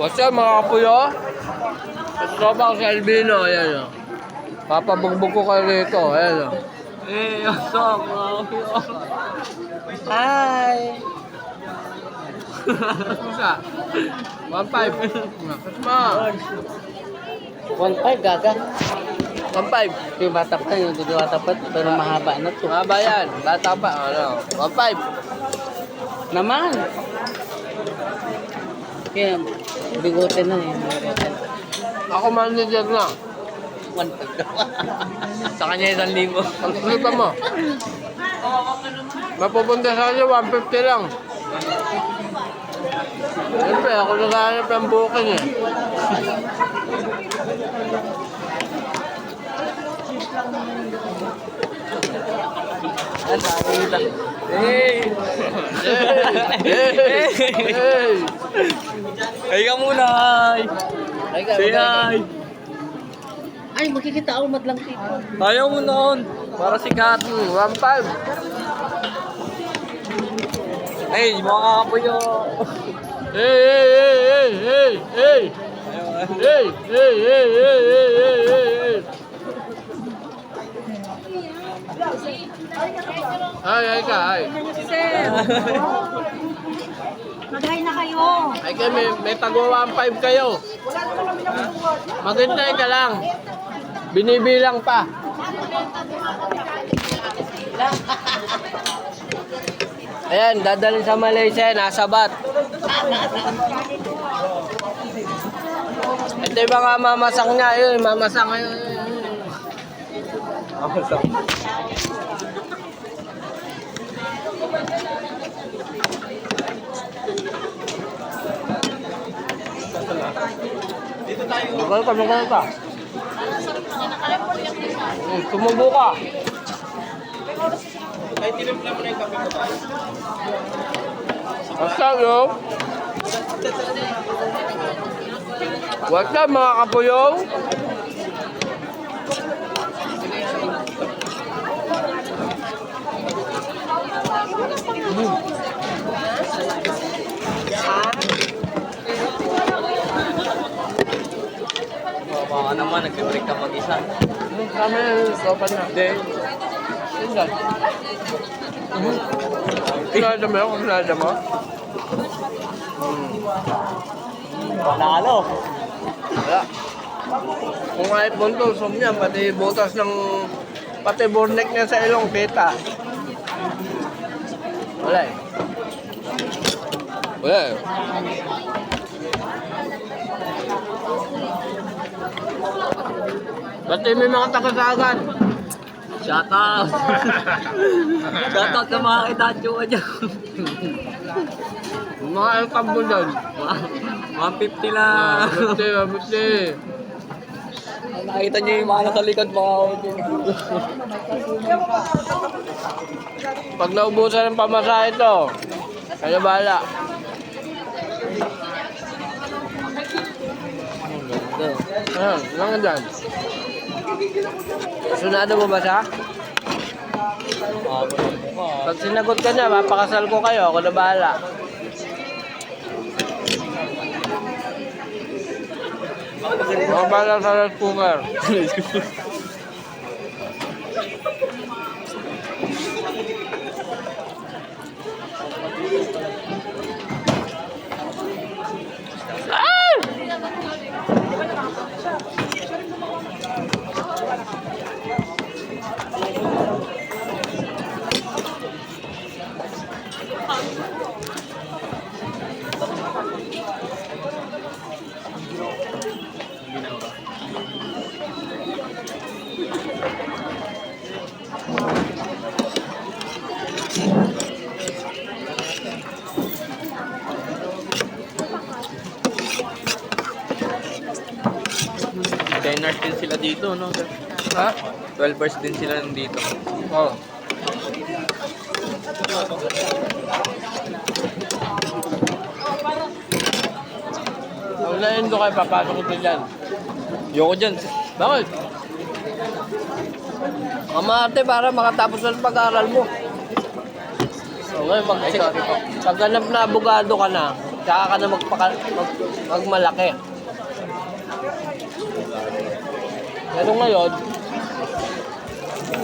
What's up mga kapuyo? Ba si Albino? Ayan o. Papabugbog ko kayo rito. Ayan o. Eh, what's up, mga kapuyo? Hi! Kusa? 1.5. Kasma. 1.5 gaga. 1.5. Yung bata pa yung bata pa pero mahaba na to. Mga bayan. Bata pa. Ano? 1.5. Naman! Kaya, bigote na eh. Ako manager na. 1.5 Sa kanya isang libo. Pagkita mo. Mapupunta sa inyo, 150 lang. Siyempre, ako naghahanap ng booking eh. Ang nakakita. Hey! Hey! Hey! Hey! Ay ka muna! Ay! Ka, Say hi! Ay, makikita ako madlang dito. Ayaw mo noon. Para sikat. Hmm, 1.5. Ay, mga kapuyo. Hey, hey, hey, hey, hey, hey! Hey, hey, hey, hey, hey, hey, hey, Ay, ay ka, ay. Sir, mag-hi na kayo. Ay kayo, may, may tago 1.5 kayo. Maghintay ka lang. Binibilang pa. Ayan, dadalhin sa Malaysia, nasa bat. Ito yung mga mamasak niya, yun, mamasak ngayon. Mamasak. Magal ka, magal ka. Hmm, Tumubo ka. Ay, tinimpla mo na yung kape ko tayo. Up, yo? What's up, mga kapuyong? Baka naman, nag-break ka mag-isa. Kami, sopan na. Hindi. Tingnan. Sinada mo yun? Sinada mo? Panalo. Wala. Kung iPhone to, som niya, pati butas ng pati burnek niya sa ilong, kita. Wala eh. Wala eh. Pati may mga tagasagan. Shout out. Shout out sa mga itacho ka dyan. Mga elkambo dyan. 150 lang. Mabuti, mabuti. Nakita niyo yung mga nasa likod mga audio. Pag naubusan ng pamasahe ito, kayo bahala. Ayun, lang dyan. Sunado mo ba siya? Pag sinagot ka niya, mapakasal ko kayo. Ako na bahala. Ako bahala sa rice cooker. Diners din sila dito, no? Ha? 12 din sila nandito. Oo. Unahin ko kayo, papasok ko dyan. Yoko dyan. Bakit? Kamate para makatapos ng pag-aaral mo. Pag, sorry po. pag ganap na abogado ka na, Tsaka ka na magpaka, mag, magmalaki. Pero ngayon,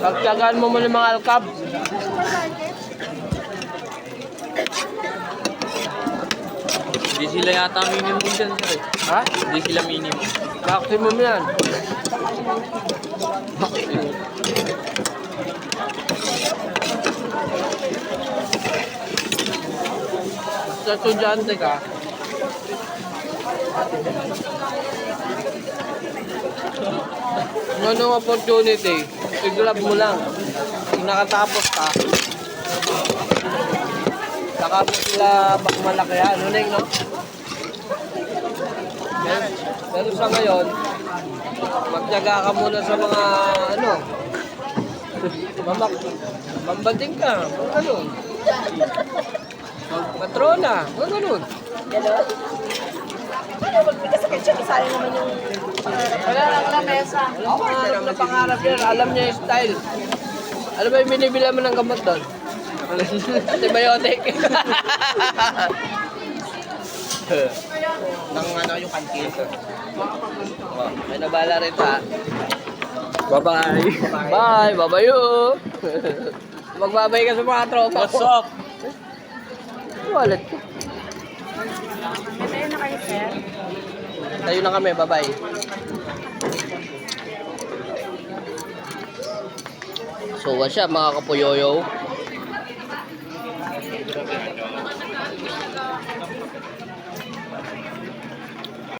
pagtyagaan mo muna mga alkab. Hindi sila yata minimum dyan, sir. eh. Ha? Hindi sila minimum. Maximum yan. Sa estudyante ka, anong opportunity, i-grab mo lang. Kung nakatapos ka, saka mo sila bak malakihan. Ano no? Pero, pero sa ngayon, magtyaga ka muna sa mga ano, mamak, mambanding ka, mga ganun. Patrona, mga ganun. Ganon? Ano, magbigas sa kitchen, isali naman yung. Wala lang lamesa. Ang pangarap na pangarap yan, alam niya yung style. Ano ba yung binibila mo ng gamot doon? Antibiotic. Nang ano yung kantin. oh, may nabala rin ta. Bye-bye. Bye, babayo. Magbabay ka sa mga tropa What's ko. up? Wallet ko. Ito na kayo, sir. Tayo na kami, bye-bye. So what's up mga kapuyoyo?